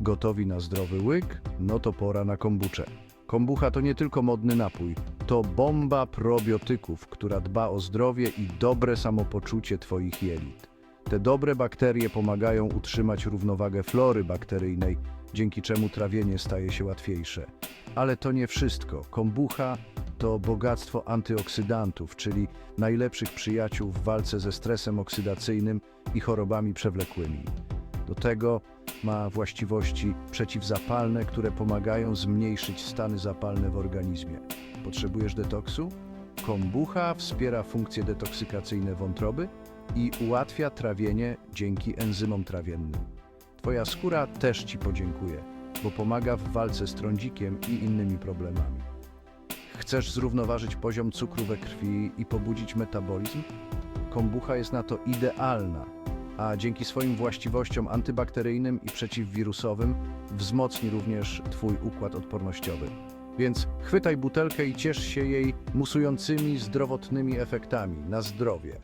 Gotowi na zdrowy łyk? No to pora na kombuczę. Kombucha to nie tylko modny napój, to bomba probiotyków, która dba o zdrowie i dobre samopoczucie Twoich jelit. Te dobre bakterie pomagają utrzymać równowagę flory bakteryjnej, dzięki czemu trawienie staje się łatwiejsze. Ale to nie wszystko. Kombucha to bogactwo antyoksydantów, czyli najlepszych przyjaciół w walce ze stresem oksydacyjnym i chorobami przewlekłymi. Do tego ma właściwości przeciwzapalne, które pomagają zmniejszyć stany zapalne w organizmie. Potrzebujesz detoksu? Kombucha wspiera funkcje detoksykacyjne wątroby i ułatwia trawienie dzięki enzymom trawiennym. Twoja skóra też Ci podziękuje, bo pomaga w walce z trądzikiem i innymi problemami. Chcesz zrównoważyć poziom cukru we krwi i pobudzić metabolizm? Kombucha jest na to idealna, a dzięki swoim właściwościom antybakteryjnym i przeciwwirusowym wzmocni również Twój układ odpornościowy. Więc chwytaj butelkę i ciesz się jej musującymi zdrowotnymi efektami na zdrowie.